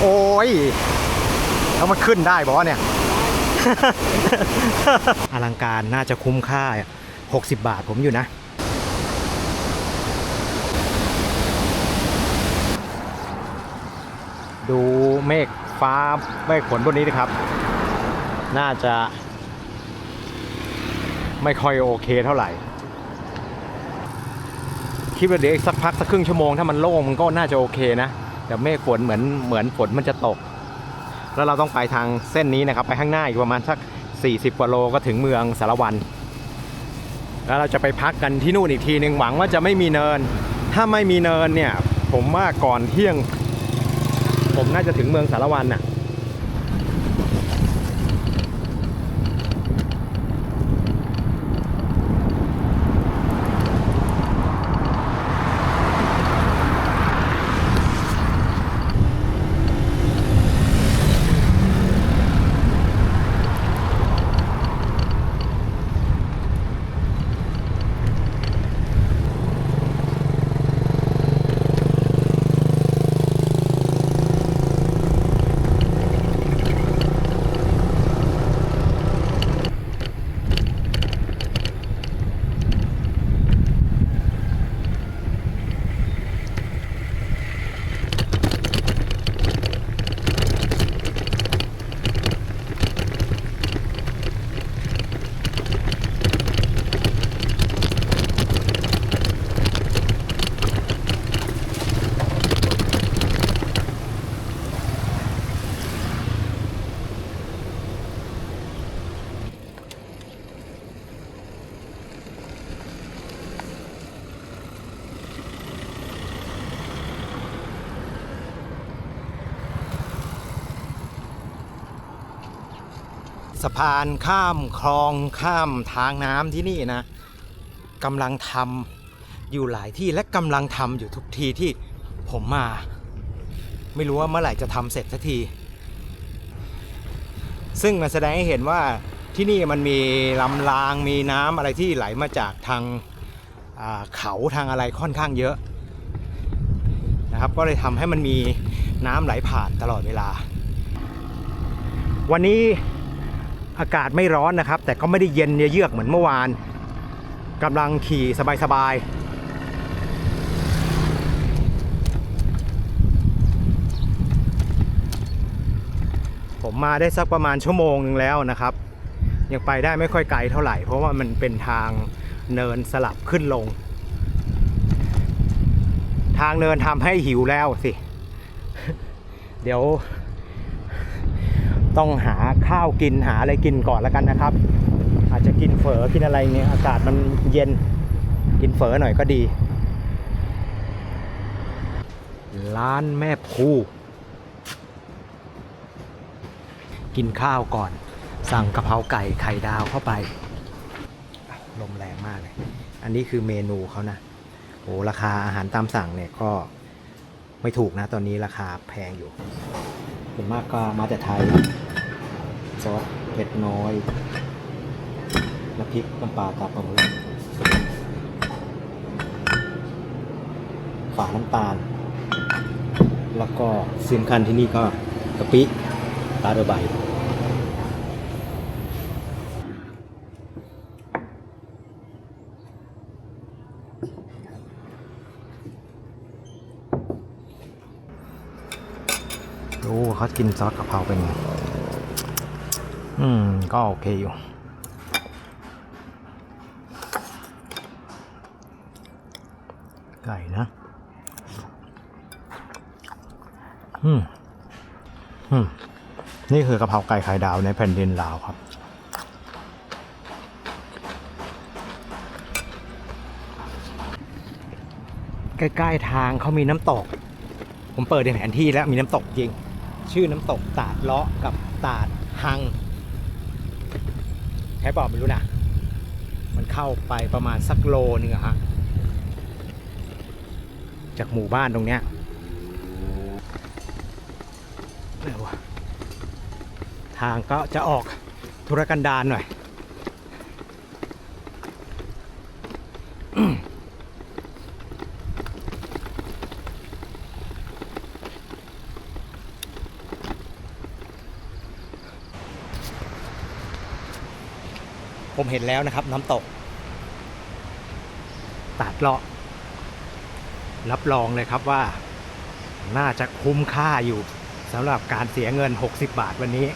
โอ้ยแล้วมันขึ้นได้บอกว่าเนี่ย อลังการน่าจะคุ้มค่า 60 บาทผมอยู่นะ ดูเมฆฟ้าเมฆฝนบนนี้นะครับ น่าจะไม่ค่อยโอเคเท่าไหร่ คิดว่าเดี๋ยวอีกสักพักสักครึ่งชั่วโมงถ้ามันโล่งมันก็น่าจะโอเคนะ แต่เมฆฝนเหมือนเหมือนฝนมันจะตก แล้วเราต้องไปทางเส้นนี้นะครับ ไปข้างหน้าอีกประมาณสัก 40 กว่าโลก็ถึงเมืองสารวัน แล้วเราจะไปพักกันที่นู่นอีกทีหนึ่งหวังว่าจะไม่มีเนิน ถ้าไม่มีเนินเนี่ย ผมว่าก่อนเที่ยง ผมน่าจะถึงเมืองสารวันน่ะ สะพานข้ามคลองข้ามทางน้ำที่นี่นะกำลังทำอยู่หลายที่และกำลังทำอยู่ทุกทีที่ผมมา ไม่รู้ว่าเมื่อไหร่จะทำเสร็จสักที ซึ่งมันแสดงให้เห็นว่าที่นี่มันมีลำรางมีน้ำอะไรที่ไหลมาจากทางาเขาทางอะไรค่อนข้างเยอะนะครับก็เลยทำให้มันมีน้ำไหลผ่านตลอดเวลา วันนี้ อากาศไม่ร้อนนะครับ แต่ก็ไม่ได้เย็นเยือกเหมือนเมื่อวานกำลังขี่สบายๆผมมาได้สักประมาณชั่วโมงหนึ่งแล้วนะครับ ยังไปได้ไม่ค่อยไกลเท่าไหร่ เพราะว่ามันเป็นทางเนินสลับขึ้นลง ทางเนินทำให้หิวแล้วสิ เดี๋ยว ต้องหาข้าวกินหาอะไรกินก่อนแล้วกันนะครับ อาจจะกินเฝอกินอะไรเนี่ยอากาศมันเย็นกินเฝอหน่อยก็ดี ร้านแม่ภูกินข้าวก่อน สั่งกะเพราไก่ไข่ดาวเข้าไปลมแรงมากเลย อันนี้คือเมนูเขานะโอ้ราคาอาหารตามสั่งเนี่ยก็ไม่ถูกนะ ตอนนี้ราคาแพงอยู่ส่วนมากก็มาแต่ไทย ซอสเผ็ดน้อยน้ำพริกน้ำปลาตาปลาหมึกฝาน้ำตาล แล้วก็สำคัญที่นี่ก็กะปิปลาเรือใบดูเขากินซอสกะเพราเป็นไง อืม ก็โอเคอยู่ไก่นะ อืม อืม นี่คือกะเพราไก่ไข่ดาวในแผ่นดินลาวครับ ใกล้ๆทางเขามีน้ำตก ผมเปิดในแผนที่แล้วมีน้ำตกจริง ชื่อน้ำตกตาดเลาะกับตาดหัง แค่บอกไม่รู้นะ มันเข้าไปประมาณสักโลนึงอะฮะ จากหมู่บ้านตรงเนี้ยไหนวะทางก็จะออกธุรกันดารหน่อย เห็นแล้วนะครับ น้ำตกตัดเลาะ รับรองเลยครับว่า น่าจะคุ้มค่าอยู่สำหรับการเสียเงิน 60 บาทวันนี้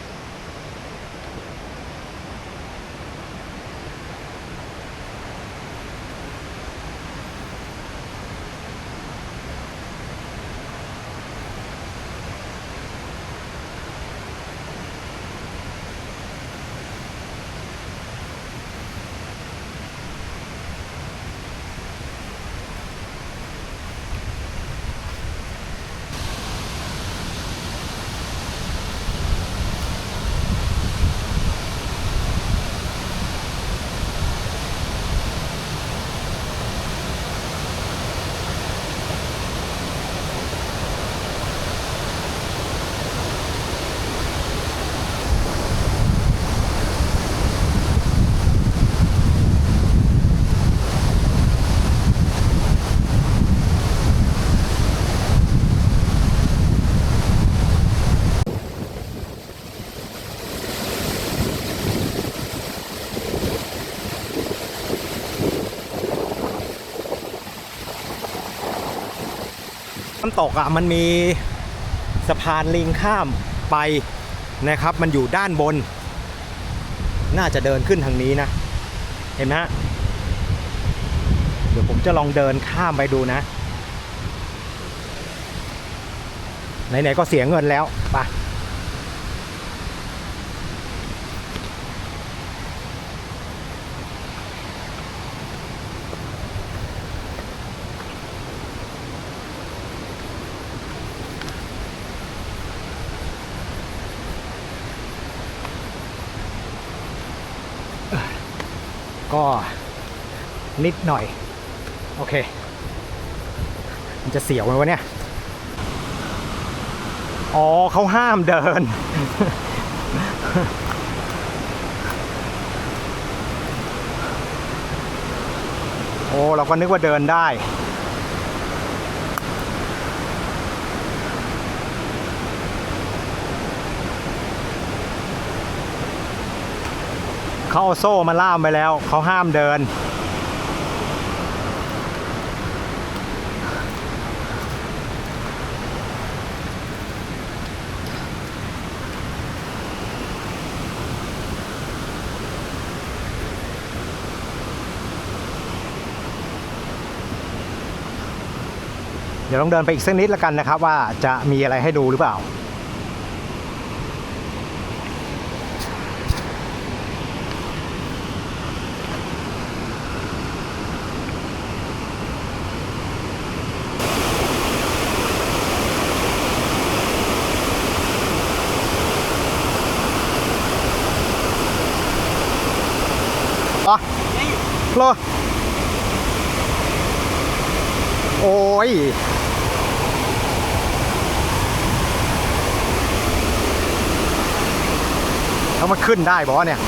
น้ำตกอะมันมีสะพานลิงข้ามไปนะครับ มันอยู่ด้านบน น่าจะเดินขึ้นทางนี้นะ เห็นไหมฮะเดี๋ยวผมจะลองเดินข้ามไปดูนะ ไหนๆก็เสียเงินแล้วไป ก็นิดหน่อย โอเค มันจะเสียวไหมวะเนี่ย อ๋อเขาห้ามเดิน โอ้ เราก็นึกว่าเดินได้ เขาเอาโซ่มาล่ามไปแล้ว เขาห้ามเดิน เดี๋ยวลองเดินไปอีกสักนิดละกันนะครับ ว่าจะมีอะไรให้ดูหรือเปล่า อะ โลโอ้ยแล้วมันขึ้นได้บอเนี่ย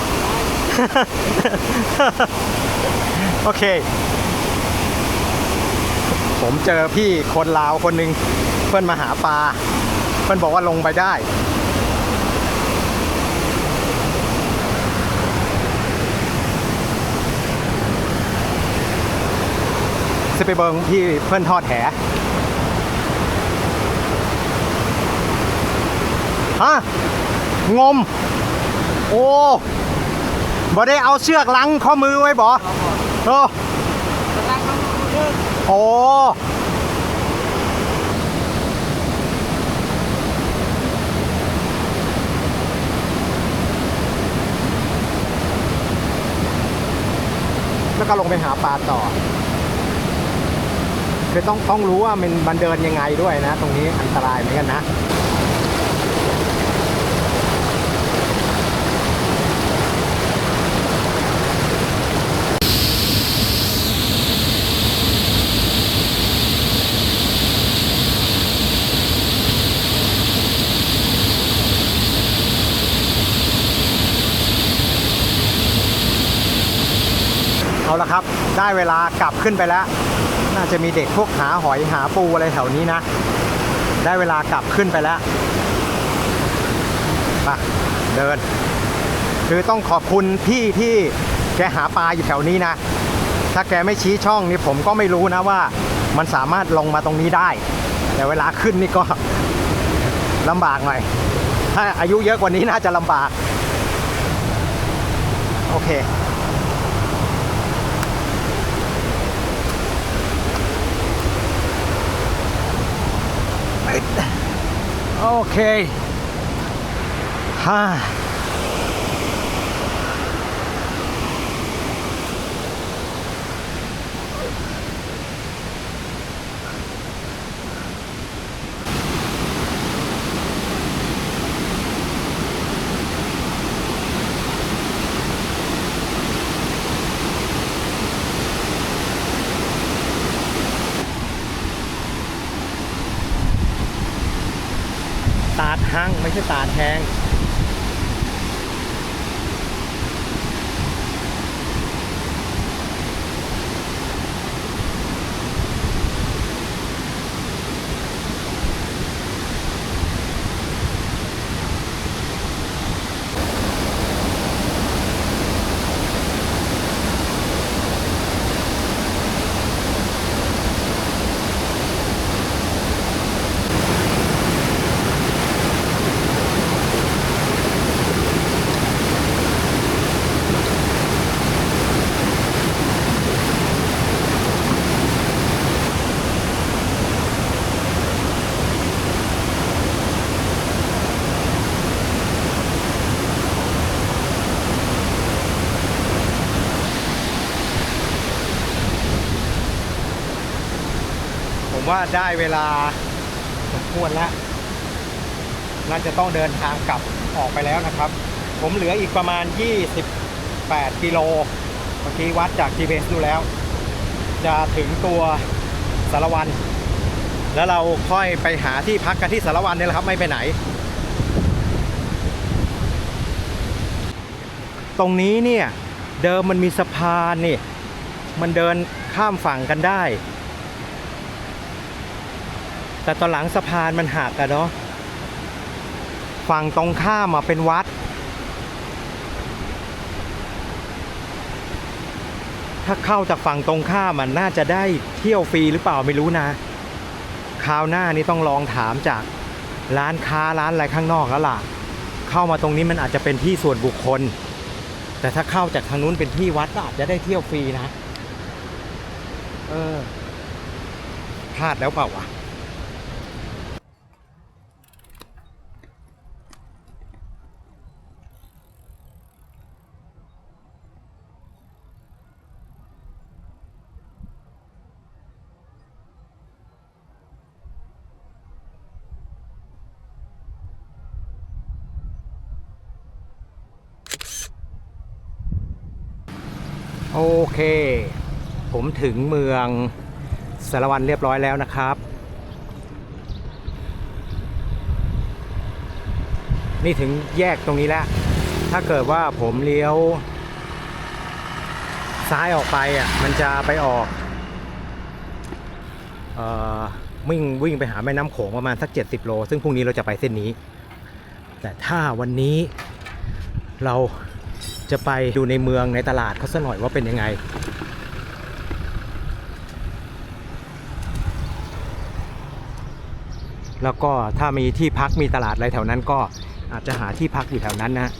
โอเค ผมเจอพี่คนลาวคนหนึ่งเพื่อนมาหาปลา เพื่อนบอกว่าลงไปได้ จะไปเบิงที่เพื่อนทอดแหฮะงม โอ้บ่ได้เอาเชือกลังข้อมือไว้บ่โอ้โอ้แล้วก็ลงไปหาปลาต่อ คือต้องต้องรู้ว่ามันมันเดินยังไงด้วยนะ ตรงนี้อันตรายเหมือนกันนะเอาละครับ ได้เวลากลับขึ้นไปแล้ว น่าจะมีเด็กพวกหาหอยหาปูอะไรแถวนี้นะ ได้เวลากลับขึ้นไปแล้วไปเดิน คือต้องขอบคุณพี่ที่แกหาปลาอยู่แถวนี้นะ ถ้าแกไม่ชี้ช่องนี่ผมก็ไม่รู้นะว่า มันสามารถลงมาตรงนี้ได้ แต่เวลาขึ้นนี่ก็ลำบากหน่อย ถ้าอายุเยอะกว่านี้น่าจะลำบาก โอเค โอ ตาดหังไม่ใช่ตาดแทง ว่าได้เวลาสมควรแล้วน่าจะต้องเดินทางกลับออกไปแล้วนะครับ ผมเหลืออีกประมาณ 28 กิโลเมื่อกี้วัดจาก GPS ดูแล้ว จะถึงตัวสารวัน แล้วเราค่อยไปหาที่พักกันที่สารวันเนี่ยแหละครับไม่ไปไหน ตรงนี้เนี่ย เดิมมันมีสะพานนี่ มันเดินข้ามฝั่งกันได้ แต่ตอนหลังสะพานมันหักอะเนาะฝั่งตรงข้ามอะเป็นวัด ถ้าเข้าจากฝั่งตรงข้ามมันน่าจะได้เที่ยวฟรีหรือเปล่าไม่รู้นะคราวหน้านี่ต้องลองถามจากร้านค้าร้านอะไรข้างนอกแล้วล่ะ เข้ามาตรงนี้มันอาจจะเป็นที่ส่วนบุคคล แต่ถ้าเข้าจากทางนู้นเป็นที่วัดก็อาจจะได้เที่ยวฟรีนะ เออพลาดแล้วเปล่าวะ โอ เค ผมถึงเมืองสารวันเรียบร้อยแล้วนะครับ นี่ถึงแยกตรงนี้แล้ว ถ้าเกิดว่าผมเลี้ยว ซ้ายออกไปอะมันจะไปออกเอ่อวิ่งวิ่งไปหาแม่น้ำโขงประมาณสัก 70 โล ซึ่งพรุ่งนี้เราจะไปเส้นนี้ แต่ถ้าวันนี้เรา จะไปดูในเมืองในตลาดเขาสักหน่อยว่าเป็นยังไง แล้วก็ถ้ามีที่พักมีตลาดอะไรแถวนั้นก็อาจจะหาที่พักอยู่แถวนั้นนะ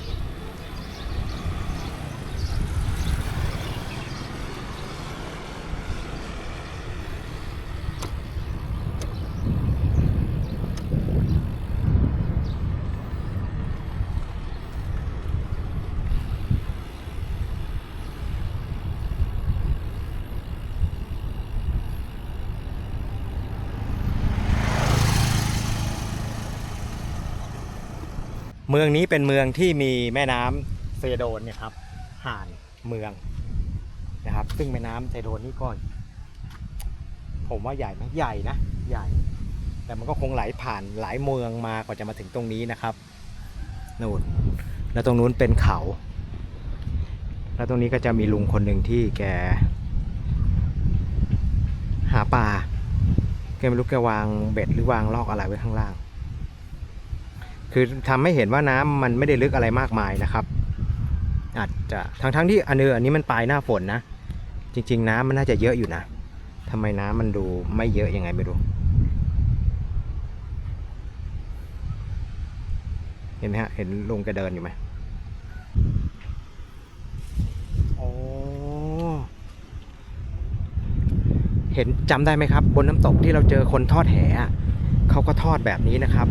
มืองนี้เป็นเมืองที่มีแม่น้ำเซโดนเนี่ยครับผ่านเมืองนะครับ ซึ่งแม่น้ำเซโดนนี่ก็ผมว่าใหญ่ไหมใหญ่นะ ใหญ่ แต่มันก็คงไหลผ่านหลายเมืองมากว่าจะมาถึงตรงนี้นะครับนู่นแล้วตรงนู้นเป็นเขา แล้วตรงนี้ก็จะมีลุงคนหนึ่งที่แก หาปลาแกไม่รู้แกวางเบ็ดหรือวางลอกอะไรไว้ข้างล่าง คือทำให้เห็นว่าน้ำมันไม่ได้ลึกอะไรมากมายนะครับ อาจจะทั้งทั้งๆที่อันเนออันนี้มันปลายหน้าฝนนะ จริง ๆ น้ำมันน่าจะเยอะอยู่นะทำไมน้ำมันดูไม่เยอะยังไงไม่รู้เห็นไหมฮะเห็นลุงแกเดินอยู่ไหมโอ้เห็นจำได้ไหมครับ บนน้ำตกที่เราเจอคนทอดแหเขาก็ทอดแบบนี้นะครับ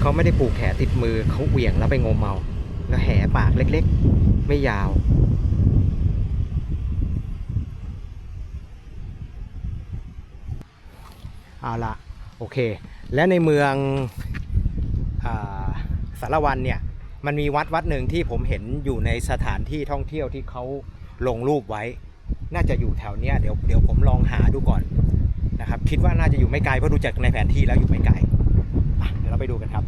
เขา ไม่ได้ผูกแขติดมือเขาเหวี่ยงแล้วไปงมเอาแล้วแหปากเล็กๆ ไม่ยาว เอาละโอเค และในเมืองอาสารวันเนี่ย มันมีวัดวัดหนึ่งที่ผมเห็นอยู่ในสถานที่ท่องเที่ยวที่เขาลงรูปไว้ น่าจะอยู่แถวเนี้ยเดี๋ยวเดี๋ยวผมลองหาดูก่อนนะครับ คิดว่าน่าจะอยู่ไม่ไกลเพราะดูจากในแผนที่แล้วอยู่ไม่ไกลเดี๋ยวเราไปดูกันครับ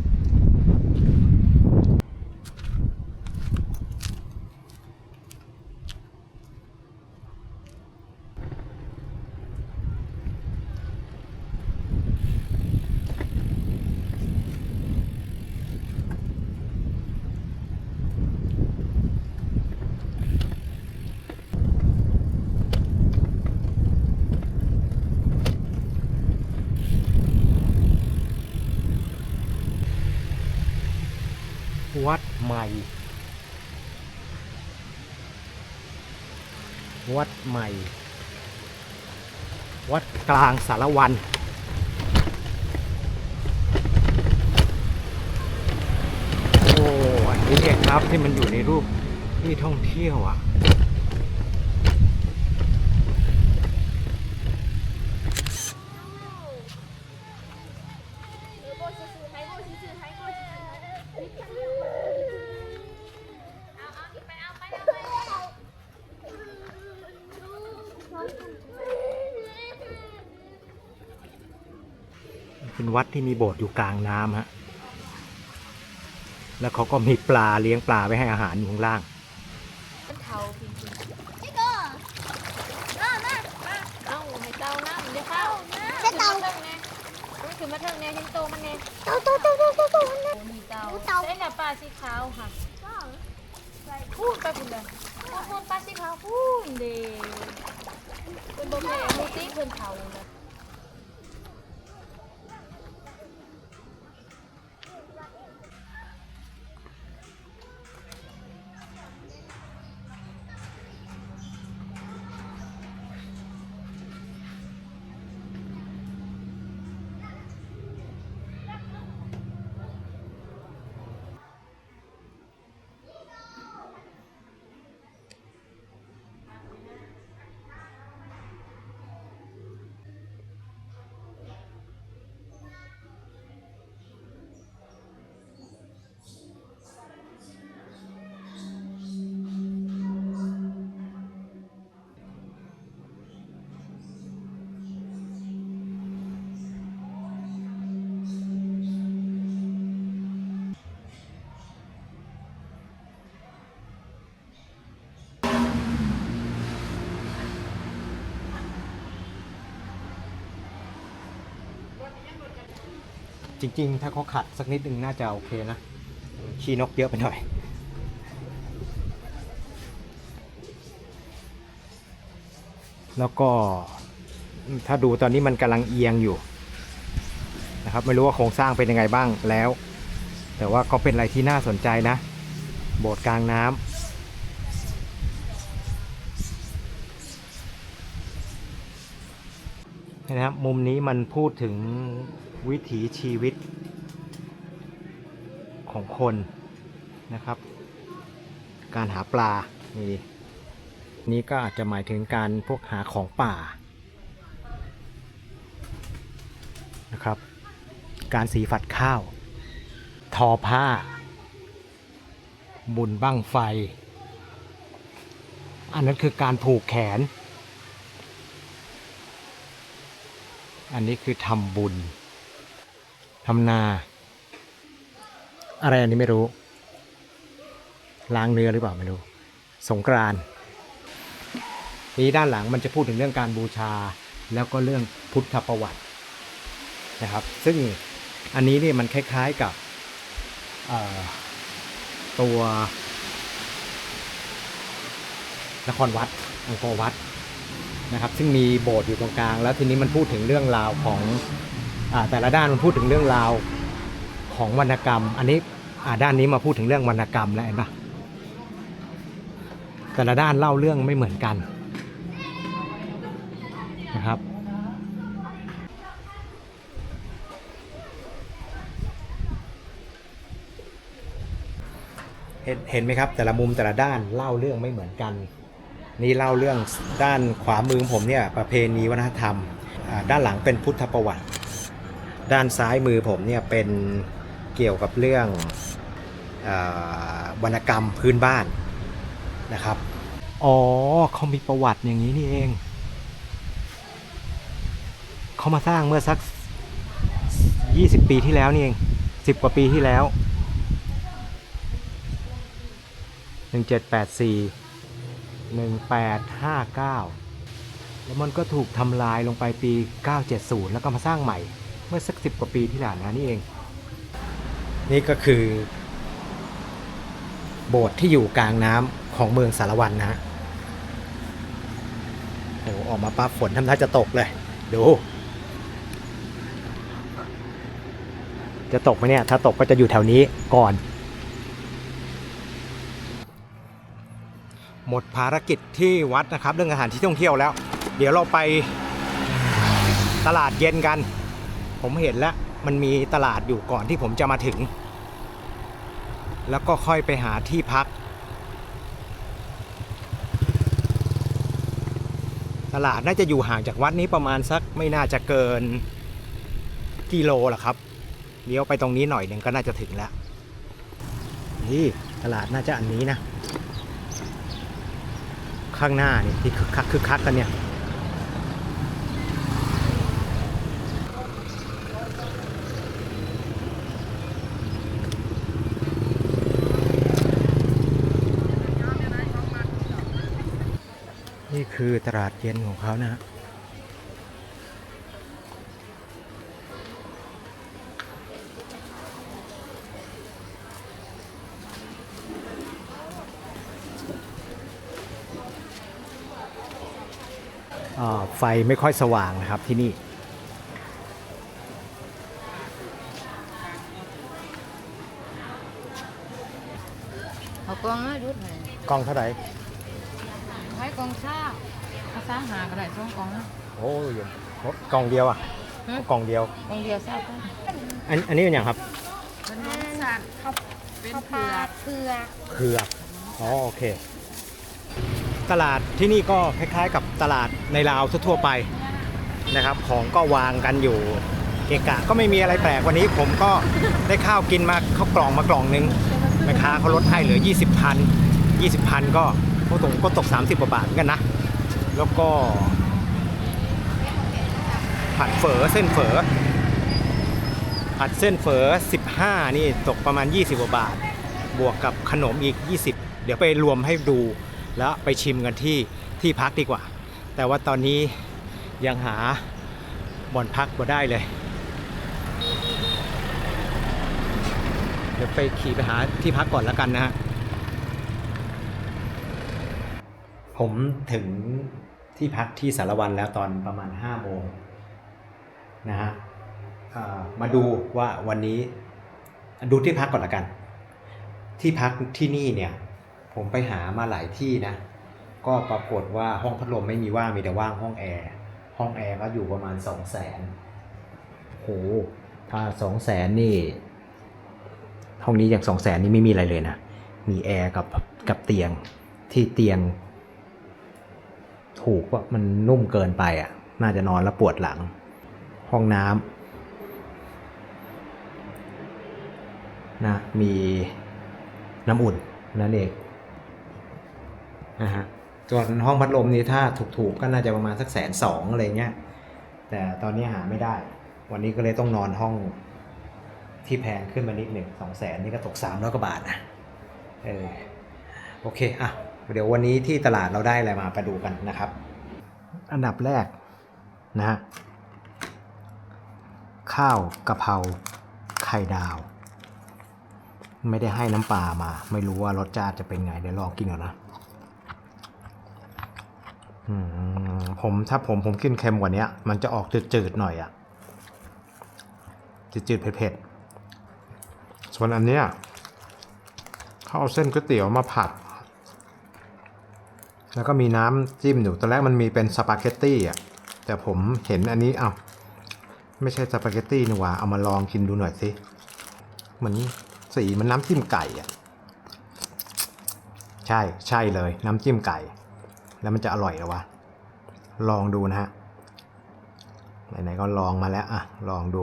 วัด ใหม่ วัดใหม่ วัดกลางสารวัน โอ้ อันนี้เองครับที่มันอยู่ในรูปที่ท่องเที่ยวอะ เป็น วัดที่มีโบสถ์อยู่กลางน้ำฮะ แล้วเขาก็มีปลาเลี้ยงปลาไว้ให้อาหารอยู่ข้างล่าง เอาให้เตาน้ำเดี๋เข้าใช่เตา มันคือมาเทิงแน่ยังโตมันแน่โอ้มีเตาเตา ใช่ละปลาสีขาวค่ะพูดไปคุณเลยพูดพูดปลาสีขาวพูดเด้เป็นบ่แม่มูตี้เพิ่นเผาเลย จริง ๆ ถ้าเขาขัดสักนิดนึงน่าจะโอเคนะ ขี้นกเยอะไปหน่อย แล้วก็ถ้าดูตอนนี้มันกำลังเอียงอยู่นะครับ ไม่รู้ว่าโครงสร้างเป็นยังไงบ้างแล้ว แต่ว่าก็เป็นอะไรที่น่าสนใจนะ โบสถ์กลางน้ำนะครับมุมนี้มันพูดถึง วิถีชีวิตของคนนะครับ การหาปลา นี่นี่ก็อาจจะหมายถึงการพวกหาของป่านะครับ การสีฝัดข้าว ทอผ้า บุญบั้งไฟ อันนั้นคือการผูกแขน อันนี้คือทำบุญ ทำนา อะไรอันนี้ไม่รู้ ล้างเนื้อหรือเปล่าไม่รู้ สงกรานนี้ด้านหลังมันจะพูดถึงเรื่องการบูชา แล้วก็เรื่องพุทธประวัตินะครับ ซึ่งอันนี้เนี่ยมันคล้ายๆกับตัวนครวัดอังกอร์วัดนะครับ ซึ่งมีโบสถ์อยู่ตรงกลาง แล้วทีนี้มันพูดถึงเรื่องราวของ แต่ละด้านมันพูดถึงเรื่องราวของวรรณกรรม อันนี้ด้านนี้มาพูดถึงเรื่องวรรณกรรมแล้วเห็นปะแต่ละด้านเล่าเรื่องไม่เหมือนกันนะครับเห็นเห็นไหมครับ แต่ละมุมแต่ละด้านเล่าเรื่องไม่เหมือนกัน นี่เล่าเรื่องด้านขวามือของผมเนี่ยประเพณีวัฒนธรรม ด้านหลังเป็นพุทธประวัติ ด้านซ้ายมือผมเนี่ยเป็นเกี่ยวกับเรื่องอวรรณกรรมพื้นบ้านนะครับ อ๋อเขามีประวัติอย่างนี้นี่เอง เขามาสร้างเมื่อสัก 20 ปีที่แล้วนี่เอง 10 กว่าปีที่แล้ว 1784 1859 แล้วมันก็ถูกทำลายลงไปปี 970 แล้วก็มาสร้างใหม่ เมื่อสัก10กว่าปีที่แล้วนะนี่เอง นี่ก็คือ โบสถ์ที่อยู่กลางน้ำของเมืองสารวันนะฮะโอ้ออกมาปั๊บฝนทำท่าจะตกเลย ดู จะตกไหมเนี่ย ถ้าตกก็จะอยู่แถวนี้ก่อน หมดภารกิจที่วัดนะครับ เรื่องอาหารที่ท่องเที่ยวแล้ว เดี๋ยวเราไปตลาดเย็นกัน ผมเห็นแล้วมันมีตลาดอยู่ก่อนที่ผมจะมาถึง แล้วก็ค่อยไปหาที่พัก ตลาดน่าจะอยู่ห่างจากวัดนี้ประมาณสักไม่น่าจะเกินกิโลหรอครับเลี้ยวไปตรงนี้หน่อยหนึ่งก็น่าจะถึงแล้ว นี่ตลาดน่าจะอันนี้นะ ข้างหน้านี่ที่คึกคักคึกคักกันเนี่ย นี่ คือตลาดเย็นของเขานะฮะอ่าไฟไม่ค่อยสว่างนะครับที่นี่เอากองมาดูหน่อยกล้องเท่าไหร่ให้กองข้าว เอาสามหาก็ได้สองกองนะโอ้ยกล่องเดียวอะฮะกล่องเดียว กองเดียวทราบกันอันอันนี้เป็นอย่างครับเป็นน้ำสัตว์ครับเป็นเผือกเผือกเผือกอ๋อโอเค ตลาดที่นี่ก็คล้ายๆกับตลาดในลาวทั่วๆไปนะครับ ของก็วางกันอยู่เกะกะก็ไม่มีอะไรแปลกวันนี้ผมก็ได้ข้าวกินมาข้าวกล่องมากล่องนึงแม่ค้าเขาลดให้เหลือ 20พัน20พันก็ก็ตกก็ตก 30กว่าบาทเหมือนกันนะ แล้วก็ผัดเฝอเส้นเฝอผัดเส้นเฝอ15 นี่ตกประมาณ 20กว่าบาท บวกกับขนมอีก 20 เดี๋ยวไปรวมให้ดู แล้วไปชิมกันที่ที่พักดีกว่า แต่ว่าตอนนี้ยังหาบ่อนพักบ่ได้เลย เดี๋ยวไปขี่ไปหาที่พักก่อนแล้วกันนะฮะผมถึง ที่พักที่สารวันแล้วตอนประมาณ5โมงนะฮะมาดูว่าวันนี้ดูที่พักก่อนละกัน ที่พักที่นี่เนี่ยผมไปหามาหลายที่นะ ก็ปรากฏว่าห้องพัดลมไม่มีว่างมีแต่ว่างห้องแอร์ห้องแอร์ก็อยู่ประมาณสองแสนโหถ้าสองแสนนี่ ห้องนี้อย่างสองแสนนี่ไม่มีอะไรเลยนะ มีแอร์กับกับเตียงที่เตียง ถูกว่ามันนุ่มเกินไปอะ น่าจะนอนแล้วปวดหลัง ห้องน้ำนะมีน้ำอุ่นนั่นเองนะฮะส่วนห้องพัดลมนี่ถ้าถูกๆก็น่าจะประมาณสักแสนสองอะไรเงี้ย แต่ตอนนี้หาไม่ได้ วันนี้ก็เลยต้องนอนห้องที่แพงขึ้นมานิดหนึ่งสองแสนนี่ก็ตกสามร้อยกว่าบาทนะ เออ โอเค อะ เดี๋ยววันนี้ที่ตลาดเราได้อะไรมาไปดูกันนะครับ อันดับแรกนะฮะข้าวกะเพราไข่ดาว ไม่ได้ให้น้ำปลามา ไม่รู้ว่ารสชาติจะเป็นไงเดี๋ยวลองกินก่อนนะผมถ้าผมผมกินเค็มกว่านี้มันจะออกจืดๆหน่อยอะจืดๆเผ็ดๆส่วนอันเนี้ยเขาเอาเส้นก๋วยเตี๋ยวมาผัด แล้วก็มีน้ำจิ้มอยู่ตอนแรกมันมีเป็นสปาเกตตี้อะแต่ผมเห็นอันนี้เอ้าไม่ใช่สปาเกตตี้นี่หว่าเอามาลองกินดูหน่อยสิเหมือนสีมันน้ำจิ้มไก่อะใช่ใช่เลย น้ำจิ้มไก่ แล้วมันจะอร่อยหรอวะลองดูนะฮะไหนๆก็ลองมาแล้วอะลองดู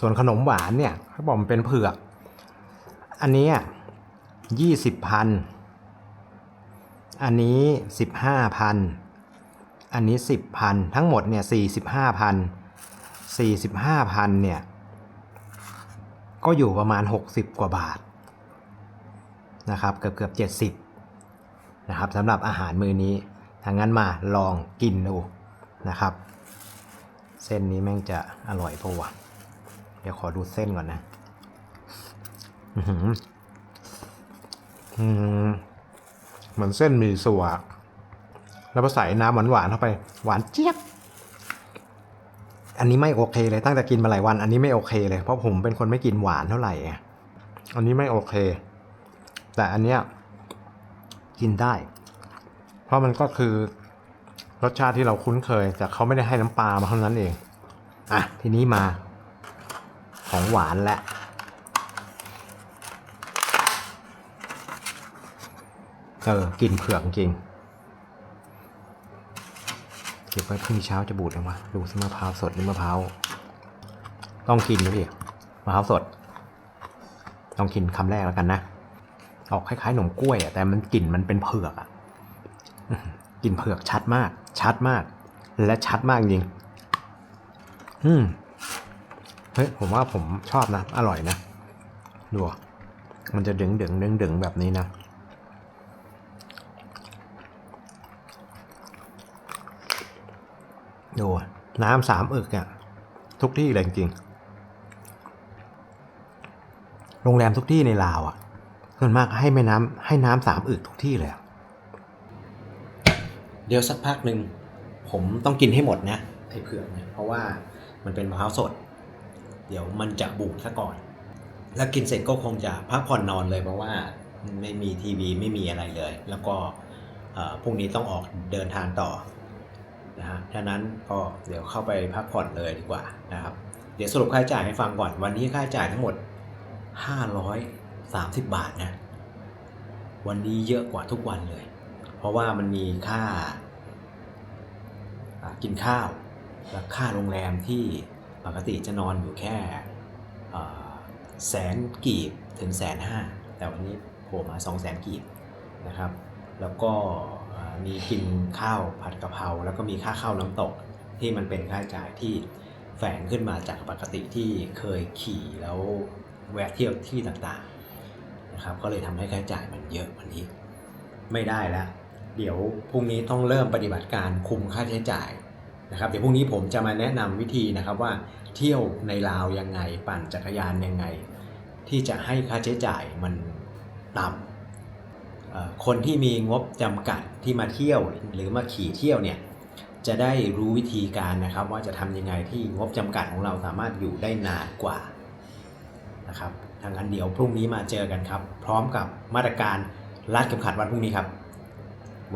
ส่วนขนมหวานเนี่ยเขาบอกมันเป็นเผือก อันนี้ยี่สิบพัน อันนี้สิบห้าพันอันนี้สิบพันทั้งหมดเนี่ยสี่สิบห้าพันสี่สิบห้าพันเนี่ยก็อยู่ประมาณหกสิบกว่าบาทนะครับเกือบเกือบเจ็ดสิบนะครับสำหรับอาหารมื้อนี้ทางั้นมาลองกินดูนะครับ เส้นนี้แม่งจะอร่อยปะวะเดี๋ยวขอดูเส้นก่อนนะอือหืออืม เหมือนเส้นหมีสัวแล้วพอใส่น้ำหวานๆเข้าไป หวานเจี๊ยบ อันนี้ไม่โอเคเลยตั้งแต่กินมาหลายวัน อันนี้ไม่โอเคเลยเพราะผมเป็นคนไม่กินหวานเท่าไหร่อันนี้ไม่โอเค แต่อันเนี้ยกินได้ เพราะมันก็คือรสชาติที่เราคุ้นเคย แต่เขาไม่ได้ให้น้ำปลามาเท่านั้นเอง อะ ทีนี้มาของหวานและ เออกลินเผือกจริง เก็บไว้พรุ่งนี้เช้าจะบูดยังวะดูสิมะพร้าวสดหรือมะพร้าวต้องกินนะพี่มะพร้าวสดต้องกินคำแรกแล้วกันนะ ออกคล้ายๆหนมกล้วยอะแต่มันกลิ่นมันเป็นเผือกอะกลิ่นเผือกชัดมาก ชัดมาก และชัดมากจริง อืมเฮ้ยผมว่าผมชอบนะ อร่อยนะดูมันจะดึงดึงดึงดึงแบบนี้นะ ดูน้ำสามอึกอะทุกที่เลยจริงโรงแรมทุกที่ในลาวอะส่วนมากให้แม่น้ำให้น้ำสามอึกทุกที่เลยเดี๋ยวสักพักหนึ่งผมต้องกินให้หมดนะไอ้เผือกเนี่ยเพราะว่ามันเป็นมะพร้าวสด เดี๋ยวมันจะบูดซะก่อน แล้วกินเสร็จก็คงจะพักผ่อนนอนเลยเพราะว่าไม่มีทีวีไม่มีอะไรเลย แล้วก็พรุ่งนี้ต้องออกเดินทางต่อ นะฮะฉะนั้นก็เดี๋ยวเข้าไปพักผ่อนเลยดีกว่านะครับ เดี๋ยวสรุปค่าใช้จ่ายให้ฟังก่อน วันนี้ค่าใช้จ่ายทั้งหมด 530 บาทนะ วันนี้เยอะกว่าทุกวันเลย เพราะว่ามันมีค่ากินข้าวและค่าโรงแรมที่ปกติจะนอนอยู่แค่แสนกีบถึงแสนห้าแต่วันนี้โผล่มา2 0 0แสนกีบนะครับ แล้วก็ มีกินข้าวผัดกะเพราแล้วก็มีค่าเข้าน้ำตก ที่มันเป็นค่าใช้จ่ายที่แฝงขึ้นมาจากปกติที่เคยขี่แล้วแวะเที่ยวที่ต่างๆนะครับ ก็เลยทำให้ค่าใช้จ่ายมันเยอะวันนี้ ไม่ได้แล้วเดี๋ยวพรุ่งนี้ต้องเริ่มปฏิบัติการคุมค่าใช้จ่ายนะครับเดี๋ยวพรุ่งนี้ผมจะมาแนะนำวิธีนะครับว่าเที่ยวในลาวยังไงปั่นจักรยานยังไง ที่จะให้ค่าใช้จ่ายมันต่ำ คนที่มีงบจำกัดที่มาเที่ยวหรือมาขี่เที่ยวเนี่ยจะได้รู้วิธีการนะครับว่าจะทำยังไงที่งบจำกัดของเราสามารถอยู่ได้นานกว่านะครับทางนั้นเดี๋ยวพรุ่งนี้มาเจอกันครับ พร้อมกับมาตรการรัดเข็มขัดวันพรุ่งนี้ครับ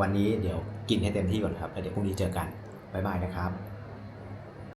วันนี้เดี๋ยวกินให้เต็มที่ก่อนครับแล้วเดี๋ยวพรุ่งนี้เจอกันบ๊ายบายนะครับ